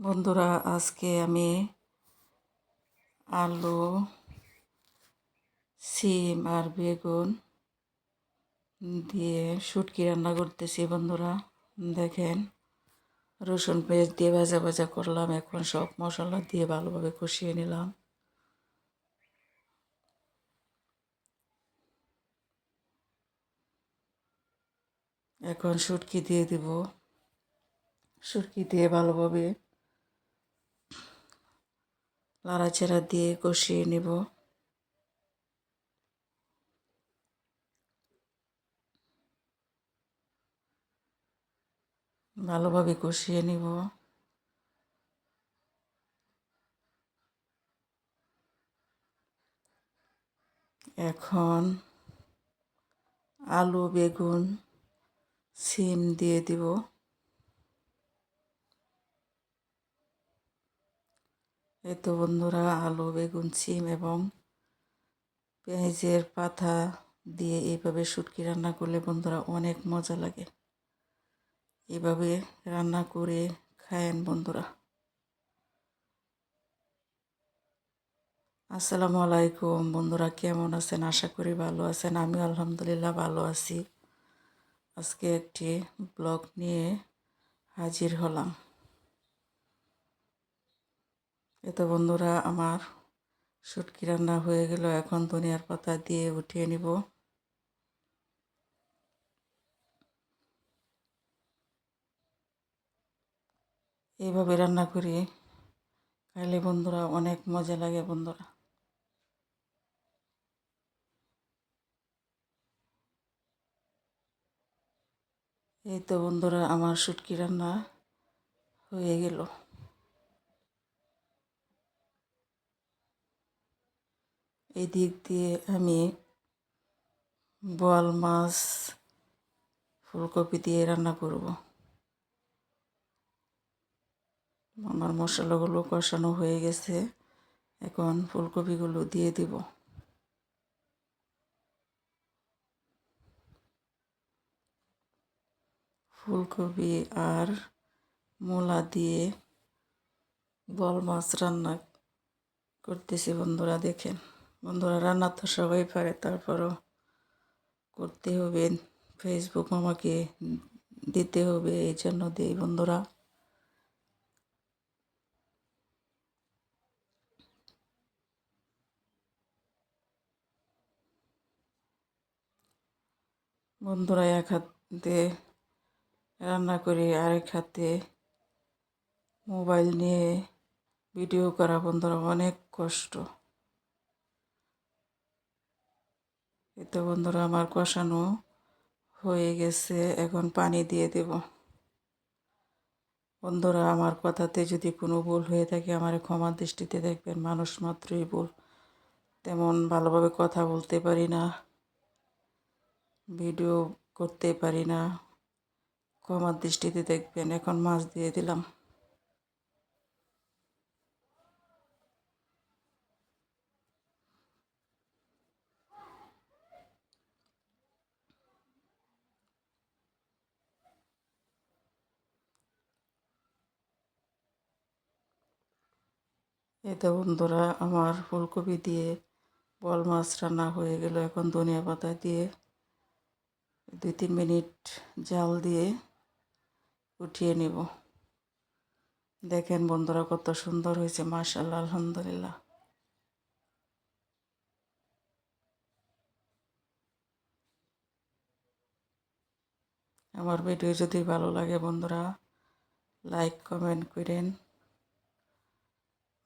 বন্ধুরা, আজকে আমি আলু, সিম আর বেগুন দিয়ে শুটকি রান্না করতেছি বন্ধুরা। দেখেন, রসুন পেঁয়াজ দিয়ে ভাজা ভাজা করলাম, এখন সব মশলা দিয়ে ভালোভাবে কষিয়ে নিলাম। এখন শুটকি দিয়ে দিব। শুটকি দিয়ে ভালোভাবে লাড়াচাড়া দিয়ে কষিয়ে নেব। ভালোভাবে কষিয়ে নিব। এখন আলু বেগুন সিম দিয়ে দিব। তো বন্ধুরা, আলু, বেগুন সিম এবং পেঁয়াজের পাতা দিয়ে এইভাবে শুটকি রান্না করলে বন্ধুরা অনেক মজা লাগে। এভাবে রান্না করে খায়েন বন্ধুরা। আসসালামু আলাইকুম বন্ধুরা, কেমন আছেন? আশা করি ভালো আছেন। আমি আলহামদুলিল্লাহ ভালো আছি। আজকে একটি ব্লগ নিয়ে হাজির হলাম। এত বন্ধুরা, আমার শুটকি রান্না হয়ে গেল। এখন ধনিয়ার পাতা দিয়ে উঠিয়ে নিব। এইভাবে রান্না করি। খাইলে বন্ধুরা অনেক মজা লাগে বন্ধুরা। এই তো বন্ধুরা, আমার শুটকি রান্না হয়ে গেল। এই দিক দিয়ে আমি বোয়াল মাছ, ফুলকপি দিয়ে রান্না করব। আমার মশলাগুলো কষানো হয়ে গেছে। এখন ফুলকপিগুলো দিয়ে দিব। ফুলকপি আর মূলা দিয়ে বল মাছ রান্না করতেছি বন্ধুরা, দেখেন। বন্ধুরা, রান্না তো সবাই পারে, তারপরও করতে হবে। ফেসবুক আমাকে দিতে হবে, এই জন্য দিই বন্ধুরা। বন্ধুরা, এক হাতে রান্না করি, আরেক হাতে মোবাইল নিয়ে ভিডিও করা। বন্ধুরা, অনেক কষ্ট। এতে বন্ধুরা, আমার কষানো হয়ে গেছে। এখন পানি দিয়ে দেব। বন্ধুরা, আমার কথাতে যদি কোনো ভুল হয়ে থাকে, আমার ক্ষমা দৃষ্টিতে দেখবেন। মানুষ মাত্রই ভুল। তেমন ভালোভাবে কথা বলতে পারি না, ভিডিও করতে পারি না। ক্ষমার দৃষ্টিতে দেখবেন। এখন মাছ দিয়ে দিলাম। এতে বন্ধুরা আমার ফুলকপি দিয়ে বল মাছ রান্না হয়ে গেল এখন ধনিয়া পাতা দিয়ে। দুই তিন মিনিট জাল দিয়ে উঠিয়ে নেব। দেখেন বন্ধুরা কত সুন্দর হয়েছে মাশাল্লাহ আলহামদুলিল্লাহ। আমার ভিডিও যদি ভালো লাগে বন্ধুরা, লাইক, কমেন্ট করেন।